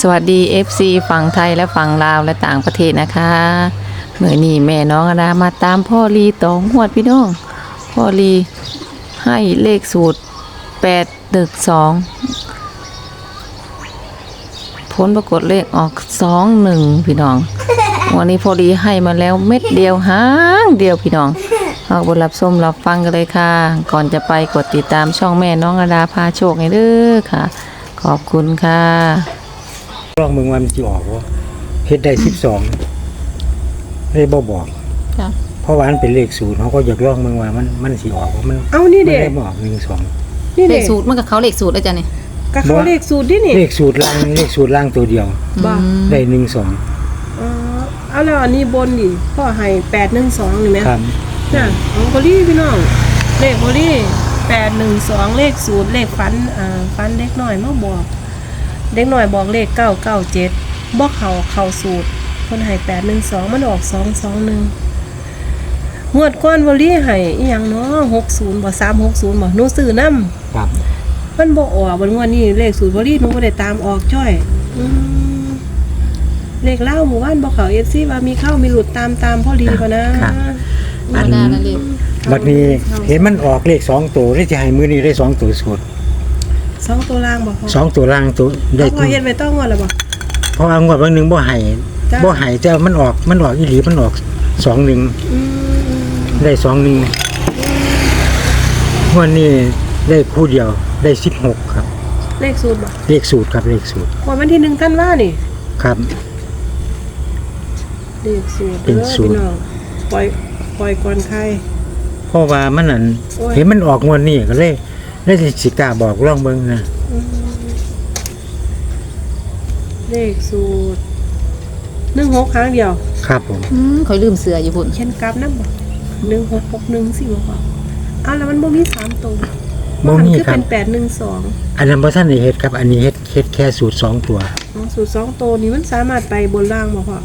สวัสดี FC ฝั่งไทยและฝั่งลาวและต่างประเทศนะคะเมื่อนี้แม่น้องอดามาตามพ่อลีตองหวดพี่น้อง พ่อลีให้เลขสูตร8ตึก2ผลปรากฏเลขออก2 1พี่น้อง วันนี้พอลีให้มาแล้วเม็ดเดียวหางเดียวพี่น้องเอาบนรับส้มรับฟังกันเลยค่ะ ก่อนจะไปกดติดตามช่องแม่น้องอดาพาโชคให้เด้อค่ะ ขอบคุณค่ะ ลองมึงว่ามันสิออกว่าเฮ็ดได้สิบสองเลยบ่บอก ค่ะ เพราะว่ามันเป็นเลขศูนย์เขาก็อยากลองมึงว่ามันมันสิออกว่ามันเอานี่ไม่เด็ได้บอกหนึ่งสอง นี่เลเด็ขสูตรมันกับเขาเลขสูตรแล้วจ้ะเนี่ยก็เขาเลขสูตรดินี่เลขสูตรล่างเลขสูตรล่างตัวเดียว บ้าได้หนึ่งสองอ๋อเอาแล้วอันนี้บนดิพ่อให้แปดหนึ่งสองนี่ไหมครับน่ะของบรี่พี่น้อง เลขบรี่แปดหนึ่งสองเลขสูตรเลขฟันอ่าฟันเล็กหน่อยมาบอก เด็กหน่อยบอกเลขเก้าเก้าเจ็ดบอกเขาเขาสูตรคนให้แปดหนึ่งสองมันออกสองสองหนึ่งงวดก้อนบรี่ให้อีหยังเนาะหกศูนย์บ่สามหกศูนย์บ่หนูซื้อน้ำครับ มันบอกออกบนงวดนี้เลขสูตรบรีหนูก็ได้ตามออกจ้อยอืมเลขเล่าหมู่บ้านบอกเขาเอฟซีว่ามีเข้ามีหลุดตามตามพ่อดีกว่านะอันนั้นนั่นเลขบัดนี้เห็นมันออกเลขสองตัวได้จะให้มือนี้ได้สองตัวสูตร สองตัวล่างบอกพ่อสองตัวล่างตัวได้เอาพ่อเฮ็ดไปต้องงวดแล้วบอกเพราะว่างวดวันหนึ่งบ่ให้จ้ะบ่ให้แต่มันออกมันออกอีหลีมันออกสองหนึ่งอืมได้สองหนึ่งงวันนี้ได้คู่เดียวได้สิบหกครับ เลขสูตรบอกเลขสูตรครับเลขสูตรวันที่หนึ่งท่านว่านี่ครับเลขสูตรเป็นสูตรด้อพี่น้องปล่อยปล่อยก่อนใครเพราะว่ามันนั่นโอ้ยเห็นมันออกงวดนี้ก็เลย ได้สิกล้าบอกลองเบิ่งนะอืมเลขสูตรหนึ่งหกครั้งเดียวครับผม อืมคอยลืมเสืออยู่พุ่นเขียนกราฟนั่นบอกหนึ่งหกหกหนึ่งสิบอกว่าอ้าวแล้วมันบ่มีสามตัวบ่มีคือครับเป็นแปดหนึ่งสองอันนั้นบ่ทันได้เฮ็ดครับ อันนี้เฮ็ดเฮ็ดแค่สูตรสองตัว อ๋อสูตรสองตัวนี้มันสามารถไปบนล่างบ่พ่อ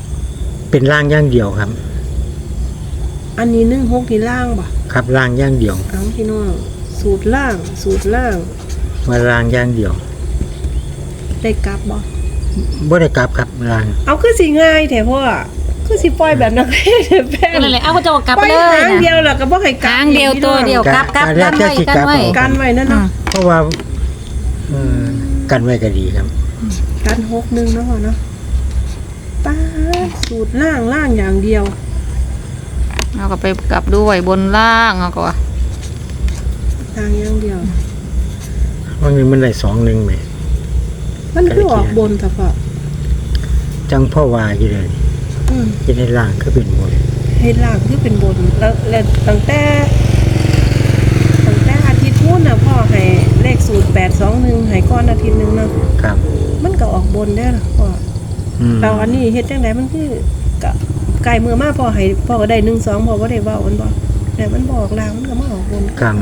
เป็นล่างอย่างเดียวครับ อันนี้หนึ่งหกที่ล่างบ่ครับล่างอย่างเดียว เอาพี่น้อง สูตรล่าง สูตรล่างว่าล่างอย่างเดียวได้กลับบ่บ่ได้กลับครับล่างเอาคือสิง่ายแท้พ่อคือสิปล่อยแบบนักเทศแป้งนั่นแหละเอาก็จะกลับปล่ไปอยเลยหางนะเดียวล่ะก็บ่ให้กลับหางเดียวตัวเดียวกลับกลับการแรกันกไว้จะสิกันกลับไว้ออกกันไว้นั่นเนาะเพราะว่าเอ่อกันไว้ก็ดีครับกันหกหนึ่งเนาะพ่อเนาะป้าดสูตรล่างล่างอย่างเดียวเอาก็ไปกลับด้วยบนล่างเอาก็ว่า ล่างอย่างเดียว ว่าเงินมันได้สองหนึ่งแหม มันคือออกบนแต่พ่อจังพ่อว่าอยู่เลยอืมจะได้ล่างคือเป็นบนให้ล่างคือเป็นบนแล้วแล้วตั้งแต่ตั้งแต่อาทิตย์นู้นน่ะพ่อให้เลขสูตรแปดสองหนึ่งให้ก้อนอาทิตย์หนึ่งเนาะครับ มันก็ออกบนได้ล่ะพ่ออืมเราอันนี้เฮ็ดจังไดมันคือกะไก่มือมาพ่อให้พ่อก็ได้หนึ่งสองพ่อก็ได้เว่ามันบ่แต่มันบอกลางมันก็มาออกบน ครับ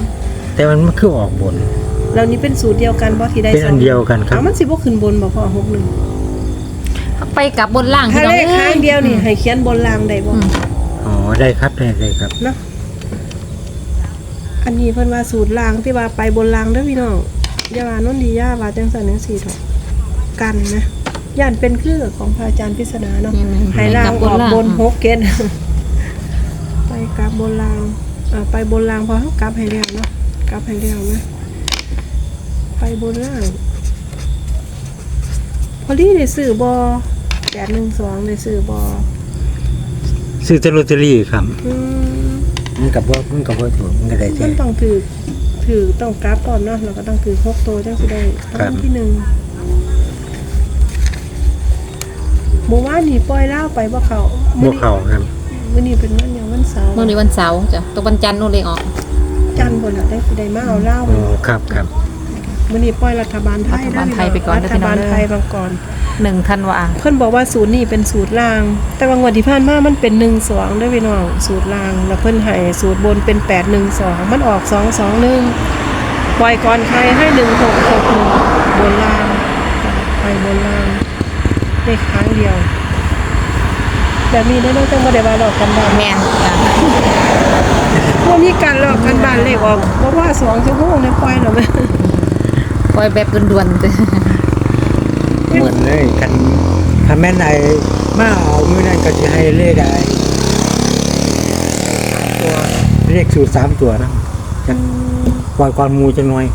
แต่มันมันคือออกบน แล้วนี่เป็นสูตรเดียวกันบ่ที่ได้เป็นสอัองนเดียวกันครับอ้าวมันสิบ่ขึ้นบนบ่พ่อหกหนึ่งไปกลับบนล่างถ้าพี่น้องเลขอ้ข้างเดียวนี่ให้เขียนบนลางได้บ่อืมอ๋อได้ครับได้ได้ครับ เนาะอันนี้เพิ่นว่าสูตรลางที่ว่าไปบนลางเด้อพี่น้องอย่าว่านนดีย่าว่าจังซั่นจังซี่เถอะกันนะย่านเป็นคือของพระอาจารย์พิษณาเนาะให้ล่างออกบนหกเกตไปกลับบนล่างอ่าไปบนล่างพอเขากลับให้เรียวเนาะ กลับให้เรียวนะไปบนล่าง พอลี่ได้ซื้อบอแปดหนึ่งสองได้ซื้อบอซื้อแต่ลอตเตอรี่ครับอืมมันกับว่ามันกับว่าถูกมันก็ได้มัแท้นต้องถือถือต้องกราฟก่อนเนาะเราก็ต้องถือหกตัวจังสิได้ครัตั้บงที่หนึ่งหมู่ว่านนี่ปล่อยเล่าวไปว่าเขาบ่เข้าครับมื่อนี้เป็นวันอย่างวันเสาร์เมื่อนี้วันเสาร์จ้ะตัววันจันทร์นู่นเลขออก จันทร์บนอะได้ได้มาเอาเหล้าอ๋อครับครับมื่อนี้ปล่อยรัฐบาลไทยรัฐบาลไทยไปก่อนรัเด้อฐพี่น้องบาลเด้อไทยบางก่อน หนึ่งธันวาเพิ่นบอกว่าสูตรนี้เป็นสูตรล่าง แต่บางวันที่ผ่านมามันเป็นหนึ่งสองด้วยพี่น้องสูตรล่าง แล้วเพิ่นให้สูตรบนเป็นแปดหนึ่งสองมันออกสองสองหนึ่งปล่อยก่อนใครให้หนึ่งหกหกหนึ่งบนล่างไปบนล่างได้ครั้งเดียวแบบนี้ได้ต้องจังบ่ได้ว่าหลอกกันบ้านแม่นจ้ะ ว่ามีการหลอกกันบ้านเลขออกเพราะว่าสองชั่วโมงเนี่ยปล่อยแล้วแม่ปล่อยแบบด่วนๆจ้ะปเหมือนเลยคันถ้าแม่นไอ้มาเอามือนั่นก็จะให้เลขไอ้ตัวเลขสูตรสามตัวนะจะปล่อยก่อนหมูจะหน่อย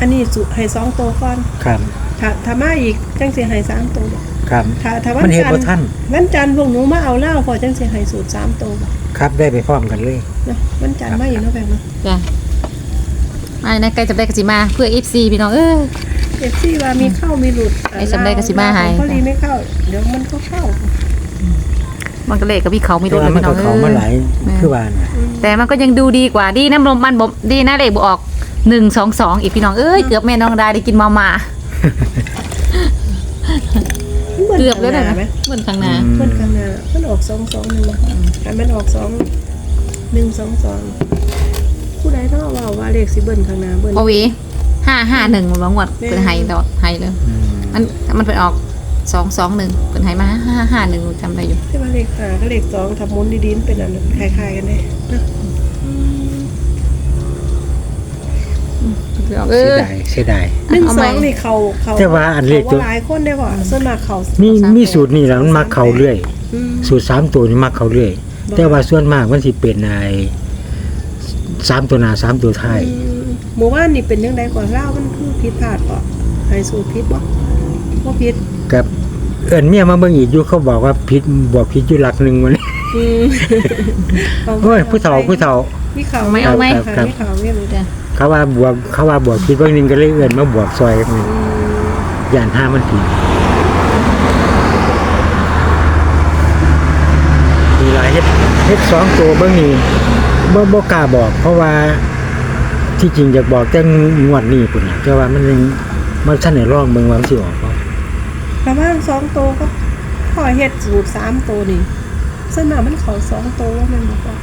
อันนี้สูให้สองตัวก่อนครับถ้าถ้ามาอีกจังสิให้สามตัวบ่ ครับถ้าถ้าวัมันนเห็นจันทบ่ร์ท่านวันจันทร์พวกหนูมาเอาเหล้าพอจังสิให้สูตรสามตัวบ่ครับได้ไปพร้อมกันเลย เนาะวันจันทร์มาอีกเนาะแบงค์เนาะจ้ะมาในใกล้จะได้กสิมา เพื่อ FC พี่น้องเอ้ย เอฟซีว่ามีเข้ามีหลุดไอ้สำเร็จก็สิมาให้ พอดีไม่เข้า เดี๋ยวมันก็เข้ามันก็เลขกับพี่เขาไม่แต่รู้เลว่ายมันพี่น้ก็องเขาเอ้มายหลายคือว่าน่ะแต่มันก็ยังดูดีกว่าดีน้ำลมมันบ่ดีนะเลขบ่ออกหนึ่งสองสองอีกพี่น้องเอ้ย เกือบแม่น้องดาได้กินมามา เกือบแล้วนะไหมเหมือนข้างหน้าอืมเพื่อนกันนะเพื่อนออกสองสองหนึ่งอันมันออกสองหนึ่งสองสองผู้ใดเนาะว่าว่าเลขสิเบิ้ลข้างหน้าเบิ้ลพอวีห้าห้าหนึ่งมันบ่งวดเป็นไฮดอไฮเลยอืมมันมันเป็นออกสองสองหนึ่งเป็นไฮมาห้าห้าหนึ่งจำได้อยู่ที่ว่าเลขห้าก็เลขสองทำมุนดีๆมันเป็นอันนั้นคล้ายๆกันเล เอเสียอ ดายเสียดาย หนึ่งเอาสไหม องนี่เขาเขาแต่ว่าอันเลขตัวขาหลายคนได้ว่าส่วนมากเขามีสามมีตัวสูตรนี่แหล้วมันมาเขาเรื่อย อืม สูตรสามตัวนี่มาเขาเรื่อย บ่ แต่ว่าส่วนมากมันสิเป็นไอ้สามตัวหน้าสามตัวท้ายอืมหมู่บ้านนี่เป็นยังไงก่อนเล่ามันคือผิดพลาดป่ะให้สูตรผิดบ่บ่ผิดกับเอิ้นเมียมาเบิ่งอีกอยู่เขาบอกว่าผิดบอกผิดอยู่หลักหนึงวันนี้อืมโอ้ยผู้เฒ่าผู้เฒ่า มีเขาไม่เอาไหมค่ะครับมีเขาไม่รู้จ้ะ เขาว่าบวกเขาว่าบวกผิดเบิ่งหนึงก็เลยเอิ้นมาบวกซอยกันอืมย่านห้ามันผิดมีหลายเฮ็ดเฮ็ดสองตัวเบิ่งนี่บ่บ่กล้าบอก เพราะว่าที่จริงอยากบอกแต่งวดนี้พุ่นน่ะแต่ว่ามันยังมันทันได้ลองเบิ่งว่ามันสิออกบ่ประมาณสองตัวก็พอเฮ็ดสูตรสามตัวนี่ส่วนมากมันเขาสองตัวว่ามันบอกว่า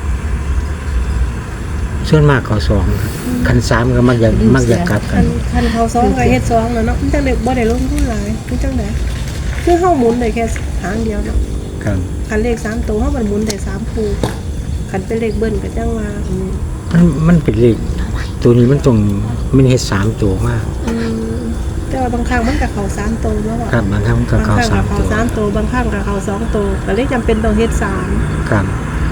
ส่วนมากเขาสองครับคันสามก็มักอยากมักอยากกลับกัคันนคันเขาสองกับเฮ็ดสองแล้วเนาะมันจังได๋บ่ได้ลงทุนหลายคือจังได๋คือเฮาหมุนได้แค่ทางเดียวเนาะครับคันเลขสามตัวเฮามันหมุนได้สามคู่คันเป็นเลขเบิ้ลก็จังว่าอืมมันมันเป็นเลขตัวนี้มันต้องมันเฮ็ดสามตัวมาก อืมแต่ว่าบางครั้งมันก็เข้าสามตัวแล้วอะครับบางครั้งมันก็บางเข้าครั้งสาก็มเข้าตัวสามตัวบางครั้งก็เข้าสองตัวก็เลยจำเป็นต้องเฮ็ดสาม ครับ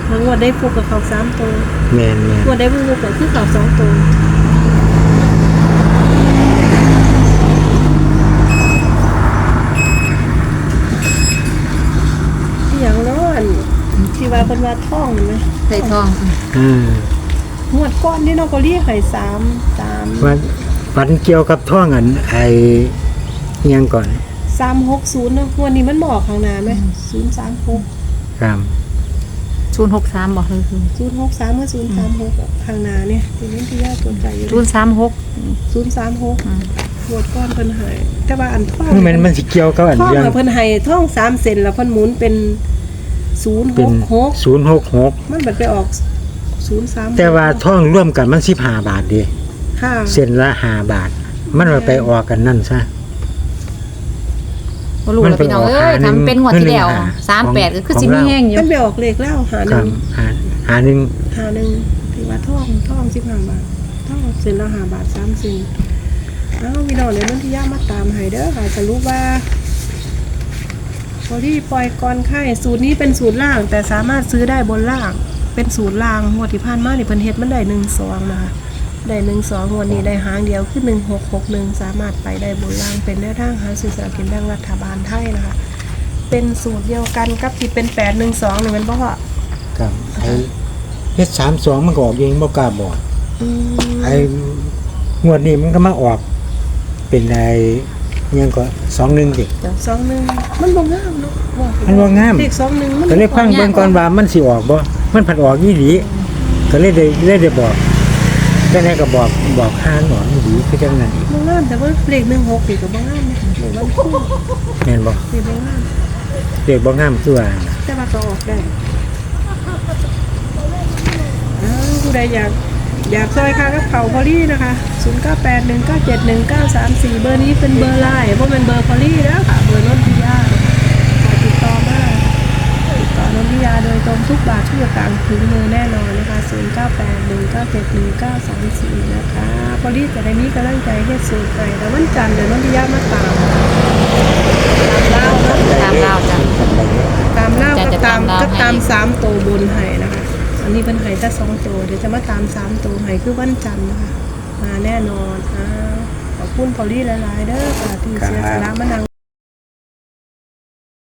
บางงวดได้ฟุกกับเขาสามตัวแม่นแม่นงวดได้ฟุกกับคือเขาสองตัวที่อย่างเน้อนที่ว่าเป็นว่าท่องเห็นไหมใส่ทองอืมงวดก้อนที่น้องก็เรียกไข่สามสามวันวันเกี่ยวกับท่องอันไอ้อิหยังก่อนสามหกศูนย์เนาะงวดนี้มันบอกข้างหน้าไหมศูนย์สามหกครับ ศูนย์หกสามบอกเลยศูนย์หกสามกับศูนย์สามหกข้างหน้าเนี่ยทีนี้ที่ยากสนใจอยู่ศูนย์สามหกศูนย์สามหกงวดก้อนเพิ่นใหายแต่ว่าอันท่องคือมันมันสิเกี่ยวกับอันท่องเรื่องอะเพิ่นให้ท่องสามเซนแล้วเพิ่นหมุนเป็นศูนย์หเป็นกหก066มันบัดไปออกศูนย์สามแต่ว่าท่องร่วมกันมัน15บาทเด้ค่ะเส้นละ5บาท มันว่าไปออกกันนั่นซะ บ่รู้แล้วพี่น้องเอ้ยทำเป็นงวดที่แล้วสามแปดก็คือสิมีแห้งอยู่มันไปออกเลขแล้วหาหครันึ่บงหาหาหนึ่งหาหนึ่งถือว่าท่องท่องสิบห้าบาทท่องเซนละห้าบาทสามเซนอ้าวพี่น้องเดี๋ยวนันที่ย่ามาตามให้เด้อค่ะจะรู้ว่าพอที่ปล่อยก่อนไข่สูตรนี้เป็นสูตรล่าง แต่สามารถซื้อได้บนล่าง เป็นสูตรล่างงวดที่ผ่านมานี่เพิ่นเฮ็ดมันได้หนึ่งสองนะคะ ได้หนึ่งสองงวดนี้ได้หางเดียวคือหนึ่งหกหกหนึ่งสามารถไปได้บนล่างเป็นแนวทางหาซื้อสลากกินแบ่งรัฐบาลไทยนะคะ เป็นสูตรเดียวกันกับที่เป็นแปดหนึ่งสองหนึ่งเป็นเพราะว่าครับไอ้เฮ็ด32มันก็ออกเองบ่กล้าบอกอืมไอ้งวดนี้มันก็มาออก เป็นไอ้อิหยังก็21สิสองหนึ่งมันบ่งามเนาะว่ามันบ่งาม เลขสองหนึ่งมันก็เลยฟังเบิ่งก่อนว่ามันสิออกบ่ มันผัดออกอีหลีก็เลยได้เลยได้บอก แต่ไหนก็บอกบอกห้านออกอีหลีคือจังนั้นอีกบ่งามแต่ว่าเลขหนึ่งหกนี่ก็บ่งามนะเลขมันคู่แม่นบ่เลขบ่งามเด็กบ่งามคือว่าน่ะแต่ว่าก็ออกได้อ้าวผู้ใดอยากอยากซอยค่ากับเขาพอลี่นะคะ0981971934 เบอร์นี้เป็นเบอร์ไลน์เพราะเป็นเบอร์พอลี่แล้วค่ะเบอร์นนทิยาขอติดต่อมาติดต่อนนทิ ยาโดยตรงทุกบาททุกสตางค์ถึงมือแน่นอนนะคะ0981971934นะคะพอลี่จะได้มีกำลังใจให้สูตรไปแต่วันจันทร์เดี๋ยวนนทิยามาตามเล่านะตามเล่าจ้ะตามเล่าจะก็ตามตามเล่าก็ตามสามตัวบนไห้นะคะอันนี้เป็นไห้แต่สองตัวเดี๋ยวจะมาตามสามตัวไห้คือวันจันทร์นะคะมาแน่นอนอ่าขอบคุณพอลี่หลายๆเด้อค่ะที่เสียสละมานัง